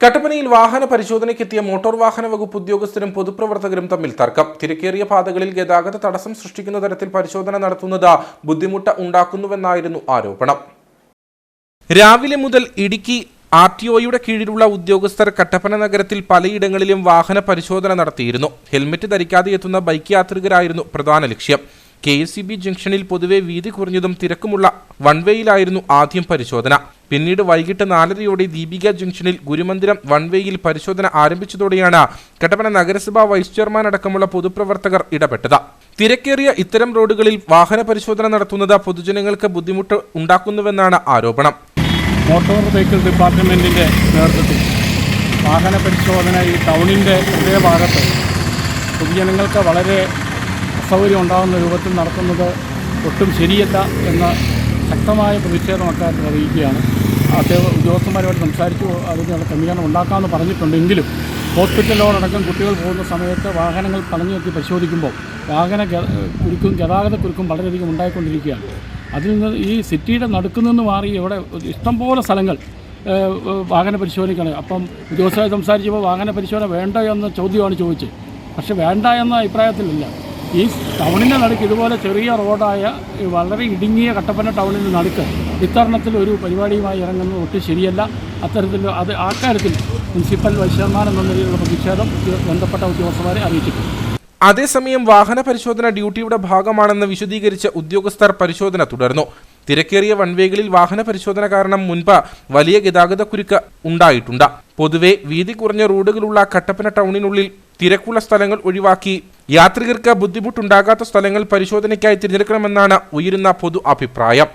കട്ടപ്പനയിൽ വാഹന പരിശോധനയ്ക്കെത്തിയ മോട്ടോർ വാഹന വകുപ്പ് ഉദ്യോഗസ്ഥരും പൊതുപ്രവർത്തകരും തമ്മിൽ തർക്കം. തിരക്കേറിയ പാതകളിൽ ഗതാഗത തടസ്സം സൃഷ്ടിക്കുന്ന തരത്തിൽ പരിശോധന നടത്തുന്നത് ബുദ്ധിമുട്ട് ഉണ്ടാക്കുന്നുവെന്നായിരുന്നു ആരോപണം. രാവിലെ മുതൽ ഇടുക്കി ആർ ടി ഒയുടെ കീഴിലുള്ള ഉദ്യോഗസ്ഥർ കട്ടപ്പന നഗരത്തിൽ പലയിടങ്ങളിലും വാഹന പരിശോധന നടത്തിയിരുന്നു. ഹെൽമറ്റ് ധരിക്കാതെ എത്തുന്ന ബൈക്ക് യാത്രികരായിരുന്നു പ്രധാന ലക്ഷ്യം. കെ എസ് സി ബി ജംഗ്ഷനിൽ പൊതുവെ വീതി കുറഞ്ഞതും തിരക്കുമുള്ള വൺവേയിലായിരുന്നു ആദ്യം പരിശോധന. പിന്നീട് വൈകിട്ട് നാലരയോടെ ദീപിക ജംഗ്ഷനിൽ ഗുരുമന്ദിരം വൺ വേയിൽ പരിശോധന ആരംഭിച്ചതോടെയാണ് കട്ടപ്പന നഗരസഭാ വൈസ് ചെയർമാൻ അടക്കമുള്ള പൊതുപ്രവർത്തകർ ഇടപെട്ടത്. തിരക്കേറിയ ഇത്തരം റോഡുകളിൽ വാഹന പരിശോധന നടത്തുന്നത് പൊതുജനങ്ങൾക്ക് ബുദ്ധിമുട്ട് ഉണ്ടാക്കുന്നുവെന്നാണ് ആരോപണം. മോട്ടോർ വെഹിക്കിൾ ഡിപ്പാർട്ട്മെന്റിന്റെ നേതൃത്വത്തിൽ വാഹന പരിശോധന ഈ ടൗണിന്റെ ഹൃദയഭാഗത്ത് പൊതുജനങ്ങൾക്ക് വളരെ അസൗകര്യം ഉണ്ടാകുന്ന രൂപത്തിൽ നടത്തുന്നത് ഒട്ടും ശരിയല്ല എന്ന ശക്തമായ പ്രതിഷേധം അറിയിക്കുകയാണ്. അദ്ദേഹം ഉദ്യോഗസ്ഥന്മാരുമായിട്ട് സംസാരിച്ചു. അതിനുള്ള ക്രമീകരണം ഉണ്ടാക്കാമെന്ന് പറഞ്ഞിട്ടുണ്ടെങ്കിലും ഹോസ്പിറ്റലിലോടക്കം കുട്ടികൾ പോകുന്ന സമയത്ത് വാഹനങ്ങൾ പറഞ്ഞു നിർത്തി പരിശോധിക്കുമ്പോൾ വാഹന കുരുക്കും ഗതാഗത കുരുക്കും വളരെയധികം ഉണ്ടായിക്കൊണ്ടിരിക്കുകയാണ്. അതിൽ നിന്ന് ഈ സിറ്റിയുടെ നടുക്കു നിന്ന് മാറി ഇവിടെ ഇഷ്ടംപോലെ സ്ഥലങ്ങൾ വാഹന പരിശോധനയ്ക്കാണ്. അപ്പം ഉദ്യോഗസ്ഥരെ സംസാരിച്ചപ്പോൾ വാഹന പരിശോധന വേണ്ട എന്ന ചോദ്യമാണ് ചോദിച്ചത്. പക്ഷെ വേണ്ട എന്ന അഭിപ്രായത്തിലില്ല. ഈ ടൗണിന്റെ നടുക്ക് ഇതുപോലെ ചെറിയ റോഡായ വളരെ ഇടുങ്ങിയ കട്ടപ്പന ടൗണിന്റെ നടുക്ക് ഇത്തരണത്തിൽ ഒരു പരിപാടിയുമായി ഇറങ്ങുന്നത് ഒട്ടും ശരിയല്ല. അത്തരത്തിൽ അത് ആ കാര്യത്തിൽ മുനിസിപ്പൽ വൈസ് എന്ന നിലയിലുള്ള പ്രതിഷേധം ബന്ധപ്പെട്ട ഉദ്യോഗസ്ഥന്മാരെ അറിയിച്ചിട്ടുണ്ട്. അതേസമയം വാഹന പരിശോധന ഡ്യൂട്ടിയുടെ ഭാഗമാണെന്ന് വിശദീകരിച്ച ഉദ്യോഗസ്ഥർ പരിശോധന തുടർന്നു. തിരക്കേറിയ വൺവേകളിൽ വാഹന പരിശോധന കാരണം മുൻപ് വലിയ ഗതാഗത കുരുക്ക് ഉണ്ടായിട്ടുണ്ട്. പൊതുവെ വീതി കുറഞ്ഞ റോഡുകളുള്ള കട്ടപ്പന ടൗണിനുള്ളിൽ തിരക്കുള്ള സ്ഥലങ്ങൾ ഒഴിവാക്കി യാത്രികർക്ക് ബുദ്ധിമുട്ടുണ്ടാകാത്ത സ്ഥലങ്ങൾ പരിശോധനയ്ക്കായി തിരഞ്ഞെടുക്കണമെന്നാണ് ഉയരുന്ന പൊതു അഭിപ്രായം.